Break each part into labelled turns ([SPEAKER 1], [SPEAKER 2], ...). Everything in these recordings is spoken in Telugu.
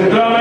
[SPEAKER 1] central.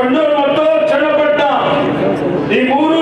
[SPEAKER 1] చొండూరు మొత్తం చెడపట్ట ఈ మూడు